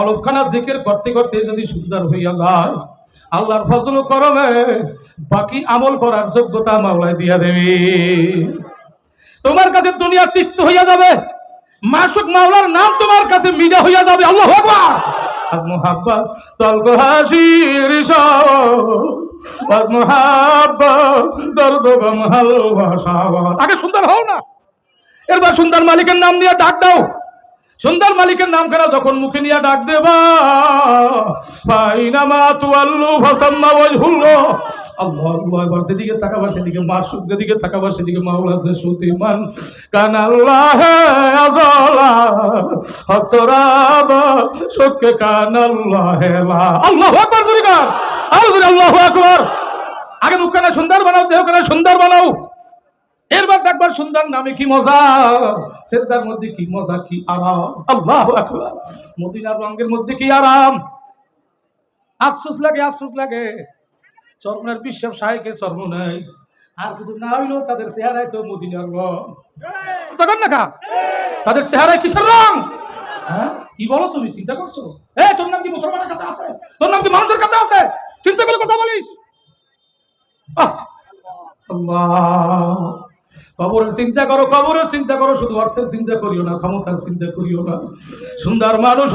কলবখানা জিকির করতে করতে যদি সুন্দর হইয়া যায়, আল্লাহর ফজল করমে, বাকি আমল করার যোগ্যতা মাওলায় দিয়া দেবে। তোমার কাছে দুনিয়া তিক্ত হইয়া যাবে, মাসুক মাওলার নাম তোমার কাছে মিডা হইয়া যাবে, আল্লাহ আকবার। আজ মোহাব্বত তলক হাসির আজ মোহাব্বত দর্দ গম ভালোবাসা আগে সুন্দর হও না এরবার সুন্দর মালিকের নাম নিয়ে ডাক দাও। সুন্দর মালিকের নাম খানা যখন মুখে নিয়ে ডাক দেবা আল্লাহ এবার যেদিকে তাকাবা সেদিকে মাসুক যেদিকে তাকাবা সেদিকে আল্লাহ আযলা হতরাব সুকে কান আগে সুন্দর বানাও, দেহখানা সুন্দর বানাও। এরবার দেখবার সুন্দর নামে কি মজা? সেদার মধ্যে কি মজা কি আরাম? আল্লাহ আকবার। মদিনার রঙের মধ্যে কি আরাম? আফসোস লাগে আফসোস লাগে। চরমনের বিশ্বাস সাহেকে চর্ম নাই। আর কিছু না হইলেও তাদের চেহারায় তো মদিনার রং। তখন না খা তাদের চেহারায় কিসের রং? হ্যাঁ? কি বলো তুমি চিন্তা করছ? এ তোর নাম কি মুসলমানের কাছে আছে? তোর নাম কি মানুষের কাছে আছে? চিন্তা করে কথা বলিস। আল্লাহ! কবরের চিন্তা করো, কবরের চিন্তা করো, শুধু অর্থের চিন্তা করিও না, ক্ষমতার চিন্তা করিও না। সুন্দর মানুষ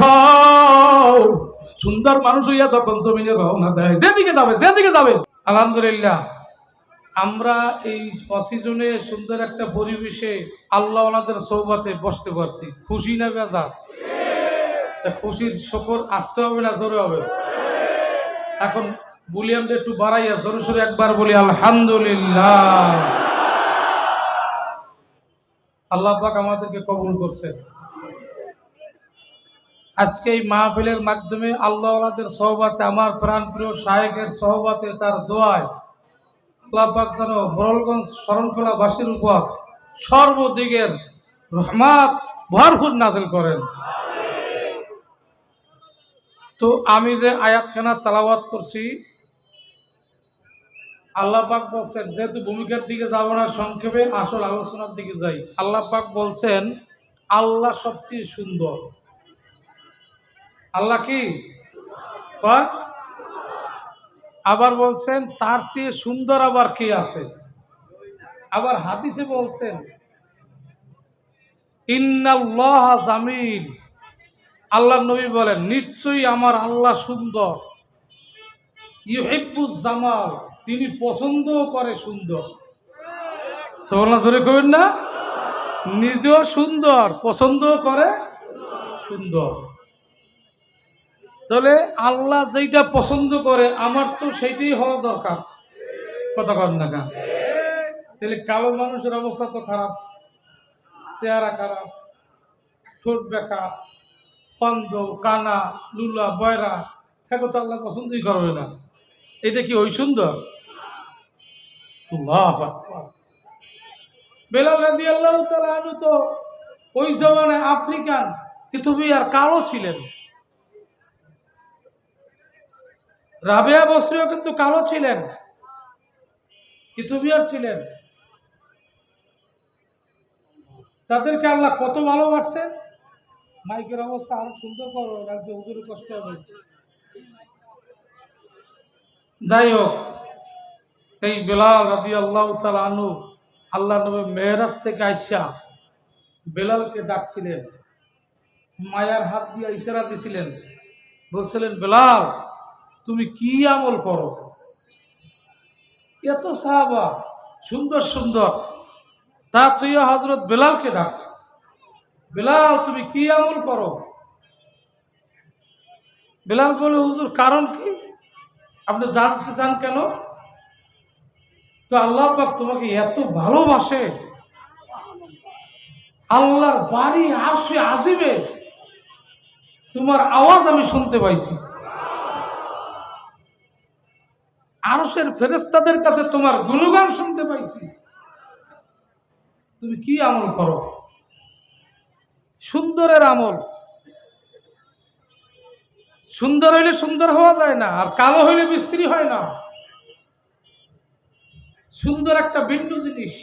সুন্দর মানুষ হইয়া তখন জমিনে রওনা দেয়, যেদিকে যাবে যেদিকে যাবে। আলহামদুলিল্লাহ, আমরা এই অসিজনে সুন্দর একটা পরিবেশে আল্লাহ ওনাদের সৌবাতে বসতে পারছি। খুশি না বেজা খুশির শকর আসতে হবে না, জোরে হবে। এখন বুলিয়ামটা একটু বাড়াইয়া, জোরে সোরে একবার বলি, আলহামদুলিল্লাহ। আল্লাহ পাক আমাদেরকে কবুল করছে। আজকে এই মাহফিলের মাধ্যমে আল্লাহ আল্লাহদের সহবাতে, আমার প্রাণপ্রিয় শায়েকের সহবাতে, তার দোয়ায় আল্লাহ পাক যেন বরলগঞ্জ শরণখোলা বাসীর উপর সর্বদিকের রহমাত ভরপুর নাজিল করেন। তো আমি যে আয়াতখানা তালাওয়াত করছি আল্লাহ বলছেন, যেহেতু ভূমিকার দিকে যাব না, সংক্ষেপে আসল আলোচনার দিকে যাই। আল্লাহ পাক বলছেন, আল্লাহ সবচেয়ে সুন্দর। আল্লাহ কি? আবার বলছেন, তার চেয়ে সুন্দর আবার কি আছে? আবার হাদিসে বলছেন, ইন্নাল্লাহ জামিল। আল্লাহ নবী বলেন, নিশ্চয়ই আমার আল্লাহ সুন্দর। ইউহিব্বুজ জামাল। তিনি পছন্দ করে সুন্দর। সোনা জোরে কবেন না? নিজেও সুন্দর পছন্দ করে সুন্দর। তাহলে আল্লাহ যেটা পছন্দ করে, আমার তো সেইটাই হওয়া দরকার। কথা না কেন? তাহলে কালো মানুষের অবস্থা তো খারাপ, চেহারা খারাপ, ঠোঁট বেকা পন্দ কানা, লুলা, বয়রা হ্যাঁ তো আল্লাহ পছন্দই করবে না। এটা কি ওই সুন্দর। বেলাল রাদি আল্লাহ আনু তো ওই জমানায় আফ্রিকান ইথিওপিয়ার কালো ছিলেন। রাবেয়া বসরিও কিন্তু কালো ছিলেন, ইথিওপিয়ার ছিলেন। তাদেরকে আল্লাহ কত ভালোবাসছেন মাইকের অবস্থা আরও সুন্দর করো, রাখবে, হুজুরের কষ্ট হবে। যাই হোক এই বেলাল রাদি আল্লাহ আনু আল্লাহ নবী মেহরাজ থেকে আইসা বেলালকে ডাকছিলেন। মায়ার হাত দিয়ে ইশারা দিছিলেন। বলছিলেন, বেলাল, তুমি কি আমল করো? এত সাহাবা, সুন্দর সুন্দর। তা তুই হজরত বেলালকে ডাকছ। বেলাল, তুমি কি আমল করো? বেলাল বলে, হুজুর, কারণ কি? আপনি জানতে চান কেন? তো আল্লাহ পাক তোমাকে এত ভালোবাসে। আল্লাহর বাড়ি আসে আসিবে তোমার আওয়াজ আমি শুনতে পাইছি। আরসের ফেরেস্তাদের কাছে তোমার গুণগান শুনতে পাইছি। তুমি কি আমল করো? সুন্দরের আমল। সুন্দর হইলে সুন্দর হওয়া যায় না, আর কালো হইলে মিস্ত্রি হয় না। সুন্দর একটা ভিন্ন জিনিস।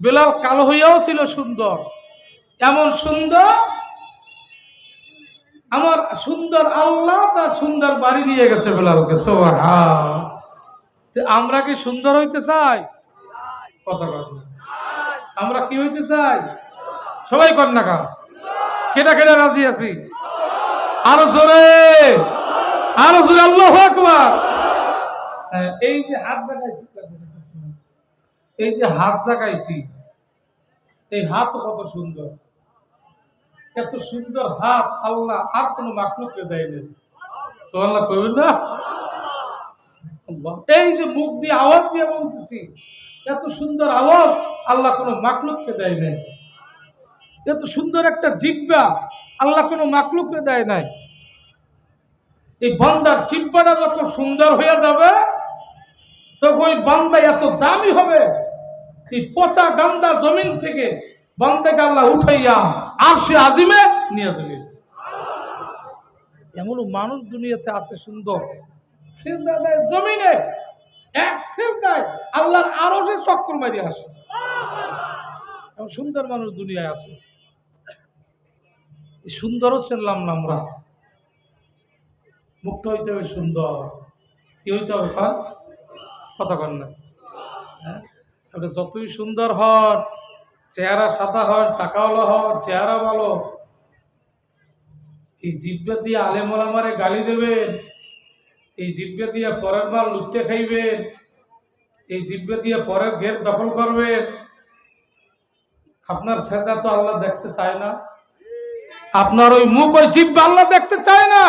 বেলাল কালো হইয়াও ছিল সুন্দর। এমন সুন্দর, আমার সুন্দর আল্লাহ তার সুন্দর বাড়ি দিয়ে গেছে বেলালকে সোহা তে আমরা কি সুন্দর হইতে চাই? কথা না। আমরা কি হইতে চাই? সবাই না কা কেটা কেটা রাজি আছি? আরও জোরে আরও জোরে, আল্লাহ আকবার। এই যে হাত জাগাইছি এই যে হাত জাগাইছি, এই হাত কত সুন্দর। এত সুন্দর হাত আল্লাহ আর কোনো মাকলুককে দেয়নি সোহাল্লাহ করবেন না? এই যে মুখ দিয়ে আওয়াজ দিয়ে বলতেছি, এত সুন্দর আওয়াজ আল্লাহ কোনো মাকলুককে দেয় নাই। এত সুন্দর একটা জিব্বা আল্লাহ কোনো মাকলুককে দেয় নাই। এই বান্দার জিব্বাটা যখন সুন্দর হয়ে যাবে তখন ওই বান্দা এত দামি হবে? এই পচা গান্দা জমিন থেকে বান্দাকে আল্লাহ উঠাইয়া আর সে আজিমে নিয়ে যাবে এমন মানুষ দুনিয়াতে আছে সুন্দর। দেয় জমিনে এক আল্লাহর আরও মারি আসে। সুন্দর মানুষ দুনিয়ায় আছে। সুন্দরও চিনলাম না আমরা। মুক্ত হইতে হবে সুন্দর। কি হইতে হবে কন না। হ্যাঁ? যতই সুন্দর হন, চেহারা সাদা হন, টাকাওয়ালা হন, চেহারা ভালো, এই জিব্বা দিয়ে আলেমলামারে গালি দেবেন, এই জিব্বা দিয়ে পরের মাল লুটে খাইবেন, এই জিব্বা দিয়ে পরের ঘের দখল করবেন, আপনার সেদা তো আল্লাহ দেখতে চায় না। আপনার ওই মুখ ওই জিব্বা আল্লাহ দেখতে চায় না।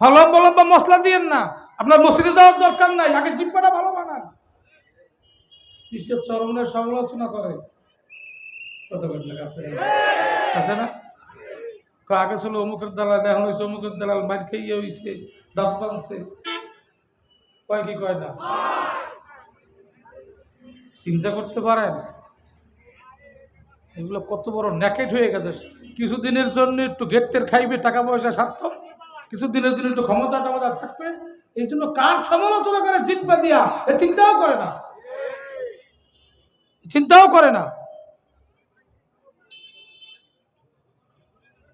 লম্বা লম্বা মশলা দিয়েন না। আপনার মসজিদে যাওয়ার দরকার নাই, আগে জিব্বাটা ভালো বানান। ঈশ্বর চরমের সমালোচনা করে। আছে? না? আগে ছিল অমুকের দালাল, এখন হয়েছে অমুকের দালাল মার খেয়ে হয়েছে দাঁত ভাঙছে। কয় কি কয় না? চিন্তা করতে পারেন? এগুলো কত বড় ন্যাকেট হয়ে গেছে। কিছুদিনের জন্য একটু গেটের খাইবে, টাকা পয়সা স্বার্থ কিছুদিনের জন্য একটু ক্ষমতা টমতা থাকবে। এই জন্য কার সমালোচনা করে জিতবা দিয়া, এ চিন্তাও করে না। চিন্তাও করে না।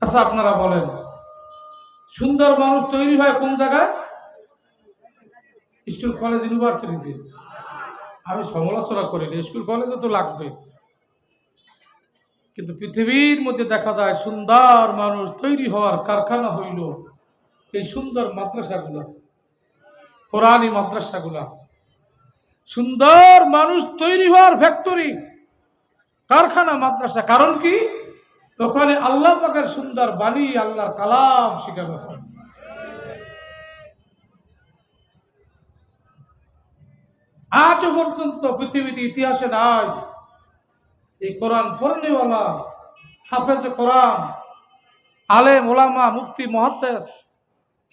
আচ্ছা আপনারা বলেন, সুন্দর মানুষ তৈরি হয় কোন জায়গায়? স্কুল, কলেজ, ইউনিভার্সিটিতে। আমি সমালোচনা করি না, স্কুল, কলেজে তো লাগবে। কিন্তু পৃথিবীর মধ্যে দেখা যায় সুন্দর মানুষ তৈরি হওয়ার কারখানা হইল। এই সুন্দর মাদ্রাসাগুলো কোরআনী মাদ্রাসাগুলা। সুন্দর মানুষ তৈরি হওয়ার ফ্যাক্টরি কারখানা, মাদ্রাসা। কারণ কি? ওখানে আল্লাহ পাকের সুন্দর বাণী, আল্লাহর কালাম শিখানো হয়। আজও পর্যন্ত পৃথিবীতে ইতিহাসে নাই এই কোরআন পড়নেওয়ালা, হাফেজ কোরআন আলে ওলামা, মুফতি, মহাদ্দেশ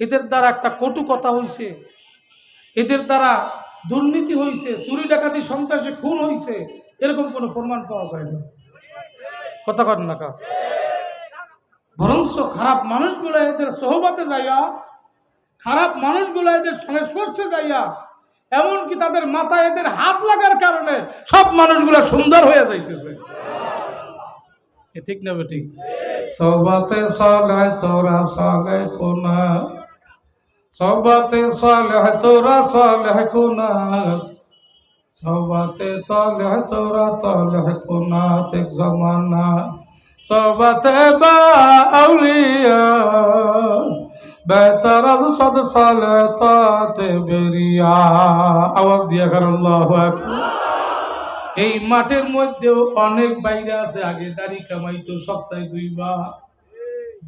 এদের দ্বারা একটা কটু কথা হইছে। এদের দ্বারা দুর্নীতি হইছে, চুরি ডাকাতি, সন্ত্রাসে খুন হইছে, এরকম কোনো প্রমাণ পাওয়া যায় না। কথা কর না বরঞ্চ খারাপ মানুষগুলো এদের সহবাতে যাইয়া, খারাপ মানুষগুলো এদের সংস্পর্শে যাইয়া, এমনকি তাদের মাথায় এদের হাত লাগার কারণে সব মানুষগুলো সুন্দর হয়ে যাইতেছে। ঠিক না ঠিক? সবাতে সালে তোরা সালে কোনা। সবাতে সালে তোরা সালে কোনা সবাতে তলে তোরা তলে কোনা এক জমানা। সবাতে বা আউলিয়া সদ সালে তাতে বেরিয়া। আওয়াজ দিয়া কার আল্লাহু এই মাঠের মধ্যেও অনেক বাইরে আছে, আগে দাড়ি কামাইতো, সপ্তাহে দুইবার।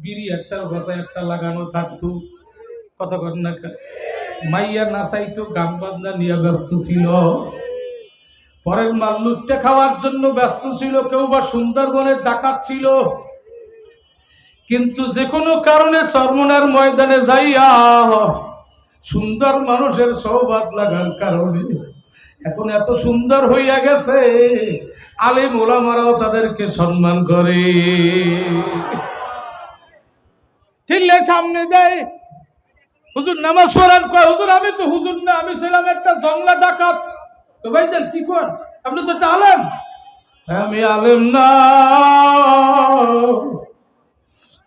বিড়ি একটার ভাষায় একটা লাগানো থাকতো। কত কর না মাইয়া নাচাইতো, গান বাজনা নিয়ে ব্যস্ত ছিল। পরের মাল খাওয়ার জন্য ব্যস্ত ছিল, কেউ বা সুন্দরবনের ডাকাত ছিল। কিন্তু যে কোনো কারণে চরমনার ময়দানে যাইয়া সুন্দর মানুষের সৌবাদ লাগার কারণে এখন এত সুন্দর হইয়া গেছে, আলিম ওলামারাও তাদেরকে সম্মান করে। ঠিকলে সামনে দেয়। হুজুর নামাজ পড়ান, কয়, হুজুর, আমি তো হুজুর না, আমি ছিলাম একটা জংলা ডাকাত। তো ভাই দেন, কি কর আপনি তো একটা আলেম। আমি আলেম না।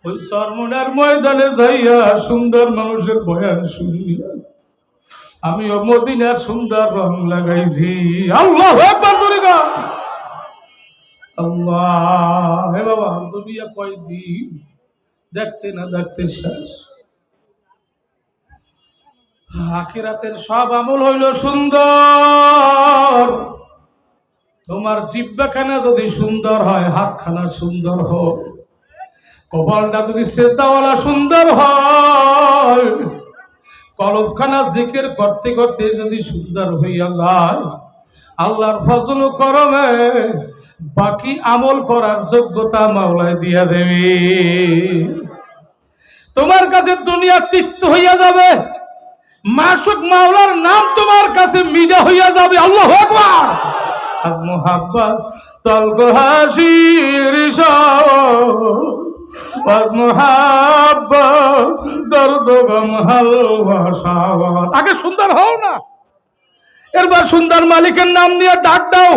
ওই সরমনার ময়দানে যাইয়া সুন্দর মানুষের বয়ান শুনিয়া আমিও মদিনার সুন্দর রং লাগাইছি। আল্লাহ। আল্লাহ, হে বাবা, দুনিয়া কয়দিন দেখতে না দেখতে শেষ। আখিরাতের সব আমল হইল সুন্দর। তোমার জিব্বাখানা যদি সুন্দর হয়, হাতখানা সুন্দর হোক, কপালটা যদি সেদাওয়ালা সুন্দর হয়, কলবখানা জিকির করতে করতে যদি সুন্দর হইয়া যায়, আল্লাহর ফজল করমে বাকি আমল করার যোগ্যতা মাওলায় দিয়া দেবে। তোমার কাছে দুনিয়া তিক্ত হইয়া যাবে। মাসুক মাওলার নাম তোমার কাছে মিডা হইয়া যাবে, আল্লাহ আকবার। মোহাব্বত তলক হাসির মোহাব্বত দর্দ গম আগে সুন্দর হও না। এরবার সুন্দর মালিকের নাম নিয়ে ডাক দাও।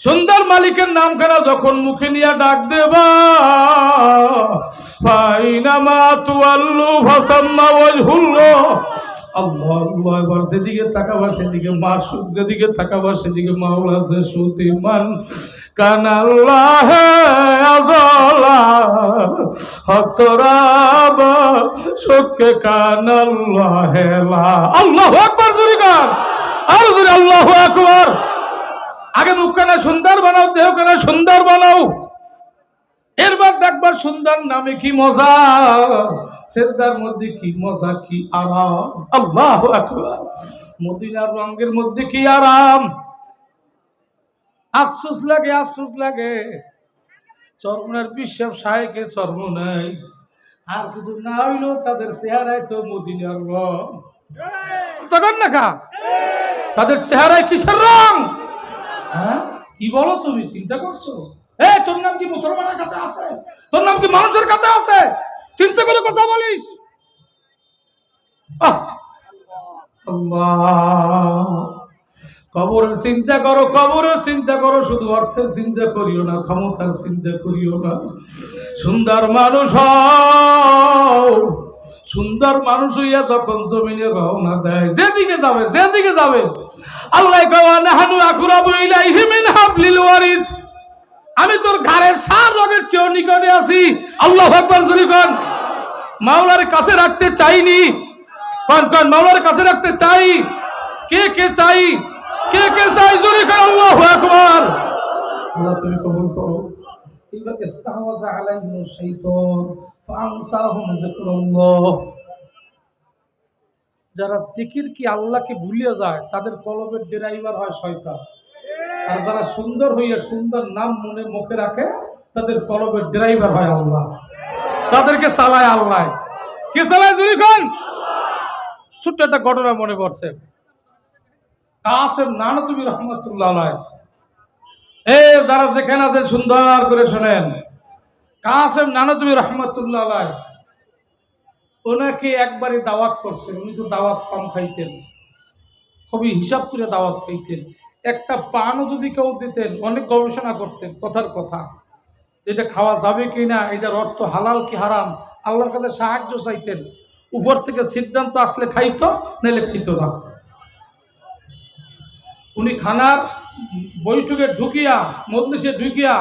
সুন্দর মালিকের নাম নামখানা যখন মুখে নিয়ে ডাক দেবা ফাইনামা আল্লাহ আল্লাহ যেদিকে তাকাবা সেদিকে মাসুক যেদিকে তাকাবা সেদিকে মাওলা যে সুতিমান কান আল্লাহ আজলা হতরাব সুখে কান আল্লাহ আল্লাহ আকবার, জোরে কান আর আগে মুখখানা সুন্দর বানাও দেহখানা সুন্দর বানাও। এরবার দেখবার সুন্দর নামে কি মজা? সেজদার মধ্যে কি মজা কি আরাম? আল্লাহ আকবার। মদিনার রঙের মধ্যে কি আরাম? আফসোস লাগে আফসোস লাগে। চরমনার বিশ্বাস সাহেকে চর্ম নাই। আর কিছু না হইলেও তাদের চেহারায় তো মদিনার রং। তখন না কা তাদের চেহারায় কিসের রং? হ্যাঁ? কি বলো তুমি? চিন্তা করছ? এ তোর নাম কি মুসলমানের কাছে আছে? তোর নাম কি মানুষের কাছে আছে? চিন্তা করে কথা বলিস। কবরের চিন্তা করো, কবরের চিন্তা করো, শুধু অর্থের চিন্তা করিও না, ক্ষমতার চিন্তা করিও না। সুন্দর মানুষ সুন্দর মানুষ হইয়া যখন জমিনে রওনা দেয়, যেদিকে যাবে যেদিকে যাবে। আমি তোর ঘরের সার রগের চেয়েও নিকটে আছি। আল্লাহ মাওলার কাছে রাখতে চাইনি। মাওলার কাছে রাখতে চাই। কে কে চাই? কে কে চাই? জোরে কন, আল্লাহ আকবার। আল্লাহ, তুমি কবুল করো। আলাইহিম শাইতান যারা জিকির কি আল্লাহকে ভুলিয়ে যায়, তাদের কলবের ড্রাইভার হয় শয়তান। আর যারা সুন্দর হইয়া সুন্দর নাম মনে মুখে রাখে, তাদের কলবের ড্রাইভার হয় আল্লাহ। তাদেরকে চালায় আল্লাহ। কে চালায় জুরি খান? ছোট্ট একটা ঘটনা মনে পড়ছে। কাসেম নানতুবি রহমতুল্লাহ এ, যারা যেখানে আছেন, সুন্দর করে শোনেন। কাসেম নানতুবি রহমতুল্লাহ আলাই ওনাকে একবারে দাওয়াত করছেন, উনি তো দাওয়াত কম খাইতেন। খুবই হিসাব করে দাওয়াত খাইতেন। একটা পানও যদি কেউ দিতেন, অনেক গবেষণা করতেন, কথার কথা। এটা খাওয়া যাবে কি না, এটার অর্থ হালাল কি হারাম, আল্লাহর কাছে সাহায্য চাইতেন। উপর থেকে সিদ্ধান্ত আসলে খাইতো নাহলে খাইতো না। উনি খানার বৈঠকে ঢুকিয়া, মজলিসে ঢুকিয়া,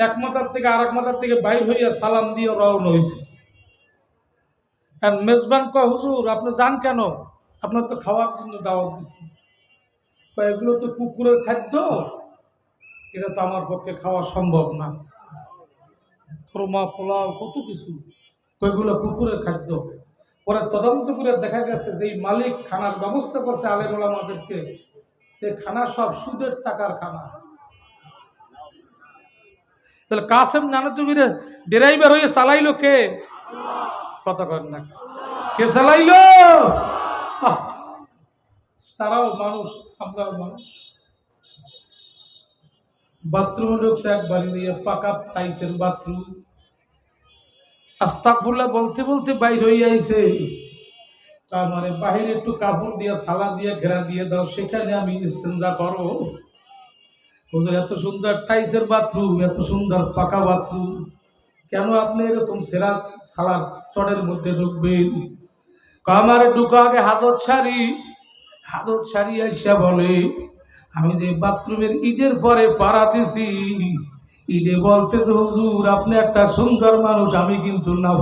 এক মাথার থেকে আরেক মাথার থেকে বাইর হইয়া সালাম দিয়ে রওনা হয়েছে আর মেজবান কয়, হুজুর, আপনি যান কেন? আপনার তো খাওয়ার জন্য দাওয়াত দিচ্ছি এগুলো তো কুকুরের খাদ্য। এটা তো আমার পক্ষে খাওয়া সম্ভব না। খোরমা, পোলাও, কত কিছু। কয়গুলো কুকুরের খাদ্য। পরে তদন্ত করে দেখা গেছে যে মালিক খানার ব্যবস্থা করছে আলেম ওলামাদেরকে, যে খানা সব সুদের টাকার খানা। তাহলে কাসেম নানতুবির ড্রাইভার হয়ে চালাইলো কে? কথা কর কে চালাইলো তারাও মানুষ, আমরাও মানুষ। বাথরুমে ঢুকছে এক বাড়ি দিয়ে পাকা টাইসের বাথরুম। আস্তাকফুল্লাহ বলতে বলতে বাইর হয়ে আইছে। মানে বাহিরে একটু কাপড় দিয়ে সালা দিয়ে, ঘেরা দিয়ে দাও, সেখানে আমি ইস্তেঞ্জা করো হুজুর, এত সুন্দর টাইসের বাথরুম, এত সুন্দর পাকা বাথরুম। কেন আপনি এরকম সেরা সালার চটের মধ্যে ঢুকবেন। আমার ঢুকা আগে হাতত সারি হাতত সারি আসিয়া বলে, আমি যে বাথরুমের ঈদের পরে পাড়া দিছি ঈদে বলতেছে, হুজুর, আপনি একটা সুন্দর মানুষ, আমি কিন্তু না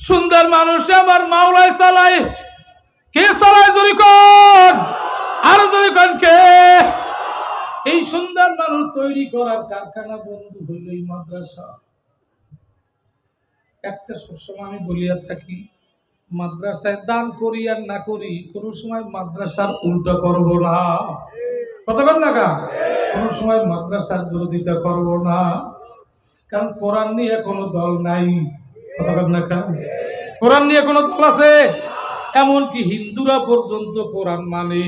সুন্দর মানুষ আমার মাওলায় চালায় কে চালায় জুরি কর আরও জুরি কর কে? এই সুন্দর মানুষ তৈরি করার কারখানা বন্ধু হইল এই মাদ্রাসা। একটা সবসময় আমি বলিয়া থাকি, মাদ্রাসায় দান করি আর না করি, কোনো সময় মাদ্রাসার উল্টো করব না। কতক্ষণ টাকা কোনো সময় মাদ্রাসার বিরোধিতা করব না। কারণ কোরআন নিয়ে কোনো দল নাই। কতক্ষণ টাকা কোরআন নিয়ে কোনো দল আছে? এমনকি হিন্দুরা পর্যন্ত কোরআন মানে।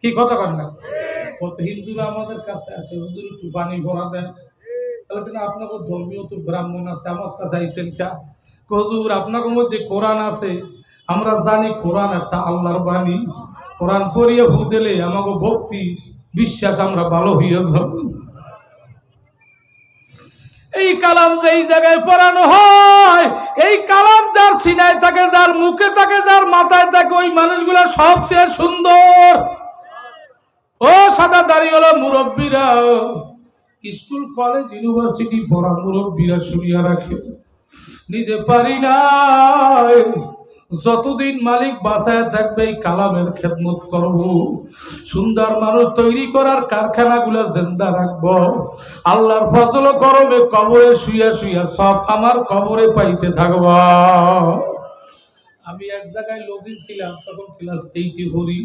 কি কথা কন না? কত হিন্দুরা আমাদের কাছে আসে, হুজুর একটু পানি ভরা দেন। তাহলে কিনা আপনাকে ধর্মীয় তো ব্রাহ্মণ আছে, আমার কাছে আইসেন কা? হুজুর, আপনাদের মধ্যে কোরআন আছে। আমরা জানি কোরআন একটা আল্লাহর বাণী। কোরআন পড়িয়ে ভু দিলে আমাকে ভক্তি, বিশ্বাস আমরা ভালো হইয়া যাব। এই কালাম যেই জায়গায় পড়ানো হয়, এই কালাম যার সিনায় থাকে, যার মুখে থাকে, যার মাথায় থাকে, ওই মানুষগুলো সবচেয়ে সুন্দর। ও সাদা দাঁড়িয়ে মুরব্বীরা। স্কুল, কলেজ, ইউনিভার্সিটি পড়া মুরব্বীরা শুনিয়া রাখে। নিজে পারি না যতদিন মালিক বাসায় থাকবে, এই কালামের খেদমত করব। সুন্দর মানুষ তৈরি করার কারখানাগুলো জেন্দা রাখব। আল্লাহর ফজল গরমে কবরে শুইয়া শুইয়া সব আমার কবরে পাইতে থাকব। আমি এক জায়গায় লজিং ছিলাম, তখন ক্লাস এইটি ভরি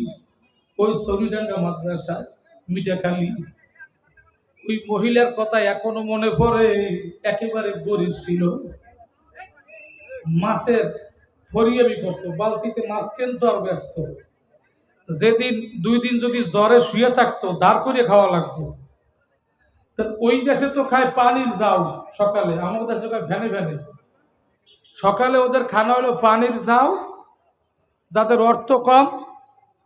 ওই সরিডাঙ্গা মাদ্রাসায় মিঠাখালি। ওই মহিলার কথা এখনও মনে পড়ে, একেবারে গরিব ছিল। মাছের ফরিয়ামি করতো, বালতিতে মাছ কিনতো আর ব্যস্ত। যেদিন, দুই দিন যদি জ্বরে শুয়ে থাকতো, দাঁড় করে খাওয়া লাগতো। ওই দেশে তো খায় পানির জাউ সকালে আমাদের দেশে খায় ভ্যানে ভ্যানে। সকালে ওদের খানা হলো পানির জাউ যাদের অর্থ কম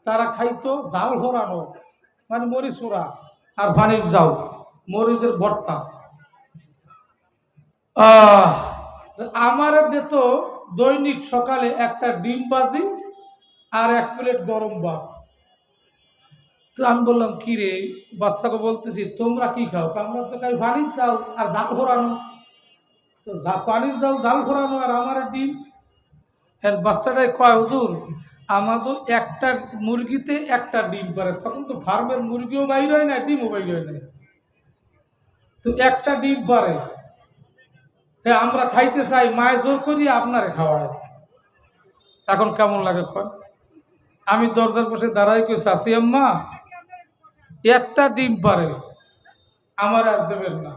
তারা খাইতো, জাল ভরানো মানে মরিচ ওরা, আর পানির জাউ মরিচের ভর্তা। আমার দিত দৈনিক সকালে একটা ডিম বাজি আর এক প্লেট গরম ভাত। তো আমি বললাম, কি রে, বাচ্চাকে বলতেছি, তোমরা কি খাও? আমরা তো খাই পানির চাও আর জাল ঘোরানো পানির চাও জাল ঘোরানো আর আমার ডিম। আর বাচ্চাটাই কয়, হুজুর আমাদের একটা মুরগিতে একটা ডিম পারে, তখন তো ফার্মের মুরগিও বাইর হয় না, ডিমও বাইর হয় না। তো একটা ডিম পারে। হ্যাঁ আমরা খাইতে চাই, মায়ে জোর করি আপনারে খাওয়ায়। এখন কেমন লাগে কন? আমি দরজার পাশে দাঁড়াই কই চাষি আম্মা, একটা ডিম পারে, আমার আর দেবেন না।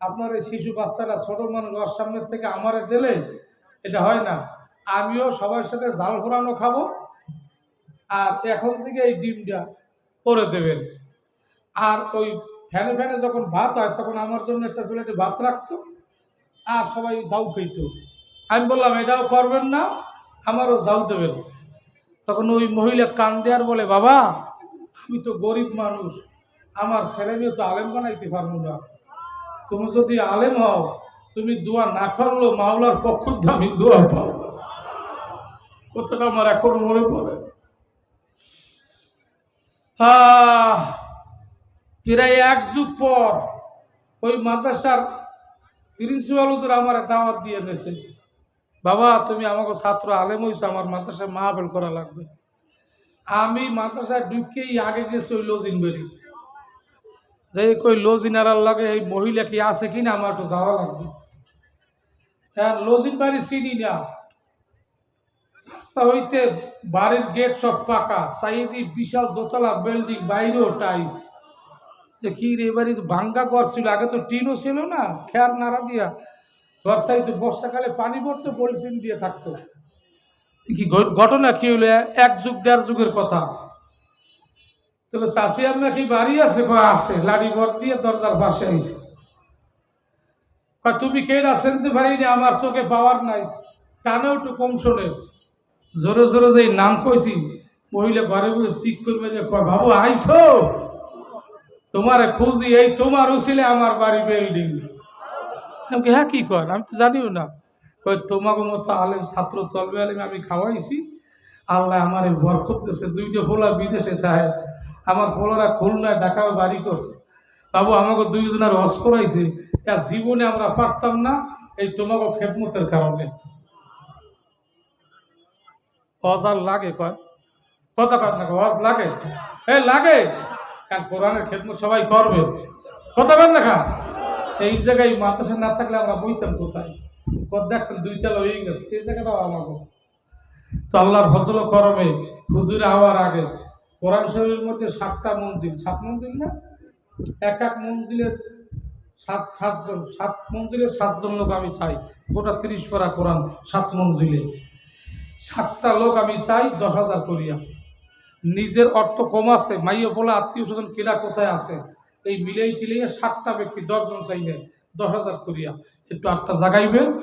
আপনার এই শিশু বাচ্চাটা ছোট মানুষ, ওর সামনের থেকে আমারে দিলে এটা হয় না। আমিও সবার সাথে জাল ঘোরানো খাব। আর এখন থেকে এই ডিমটা করে দেবেন। আর ওই ফ্যানে ফ্যানে যখন ভাত হয়, তখন আমার জন্য একটা প্লেটে ভাত রাখতো, আর সবাই জাউ খেত আমি বললাম, এটাও করবেন না, আমারও জাউ দেবেন। তখন ওই মহিলা কান দেয়ার বলে, বাবা, আমি তো গরিব মানুষ, আমার ছেলে মেয়ে তো আলেম বানাইতে পারব না। তুমি যদি আলেম হও, তুমি দোয়া না করলেও মাওলার পক্ষ আমি দোয়া পাবো। কথাটা আমার এখন মনে পড়ে। প্রায় এক যুগ পর ওই মাদ্রাসার প্রিন্সিপাল হুজুর আমার দাওয়াত দিয়ে নেছে বাবা, তুমি আমাকে ছাত্র, আলেম হইছো, আমার মাদ্রাসায় মাহফিল করা লাগবে। আমি মাদ্রাসায় ঢুকেই আগে গেছি ওই লজিন বেরি। যে কই লজিনারার লাগে এই মহিলা কি আছে কিনা আমার একটু যাওয়া লাগবে। হ্যাঁ লজিন বাড়ি চিনি না। রাস্তা হইতে বাড়ির গেট সব পাকা। চাইদি বিশাল দোতলা বিল্ডিং, বাইরেও টাইস কি রে, এবারে ভাঙ্গা ঘর ছিল। আগে তো টিনও ছিল না, খেয়াল নাড়া দিয়া ঘর সাইডে বর্ষাকালে পানি পড়তো, পলিথিন দিয়ে থাকতো। কি ঘট- ঘটনা কি হলো? এক যুগ, দেড় যুগের কথা। তবে চাষি আপনার কি বাড়ি আছে, কয় আছে। লাড়ি ঘর দিয়ে দরজার পাশে আইছে। তুমি কে না চিনতে পারিনি? আমার চোখে পাওয়ার নাই। কানেও একটু কম শোনে। জোরে জোরে যে নাম কইছি, মহিলা ঘরে বসে চিক করবে যে কয়, বাবু, আইছো? তোমারে খুঁজি, এই তোমার উছিলে আমার বাড়ি বিল্ডিং আমি হ্যাঁ কি কর? আমি তো জানিও না। কই তোমাকে মতো আলেম ছাত্র তলবে আলেম আমি খাওয়াইছি। আল্লাহ আমার বরকত দিয়েছে দুইটা ফোলা বিদেশে থাকে। আমার ফোলারা খুলনায় ঢাকাও বাড়ি করছে। বাবু আমাকে দুইজনের হস করাইছে। আর জীবনে আমরা পারতাম না এই তোমাকে খেদমতের কারণে। হজ আর লাগে কয়? কথা কয় না হজ লাগে? এ, লাগে। কারণ কোরআনের খেদমত সবাই করবে। কথা কন না খা এই জায়গায় মাদ্রাসা না থাকলে আমরা বইতাম কোথায়? কত দেখছেন, দুই চাল হয়ে গেছে। এই জায়গাটাও আমাকে তো আল্লাহর ফজল করমে হুজুরে হওয়ার আগে কোরআন শরীরের মধ্যে সাতটা মঞ্জিল। সাত মঞ্জিল না? এক এক মঞ্জিলের সাত, সাতজন, সাত মঞ্জিলের সাতজন লোক আমি চাই। গোটা তিরিশ পারা কোরআন সাত মঞ্জিলে। সাতটা লোক আমি চাই, দশ হাজার করিয়া। নিজের অর্থ কম আছে, মাইয়া বলে আত্মীয় স্বজন কিরা কোথায় আছে? এই মিলেই টিলিয়ে সাতটা ব্যক্তি, দশজন চাইলে দশ হাজার করিয়া। একটু আটটা জাগাইবেন।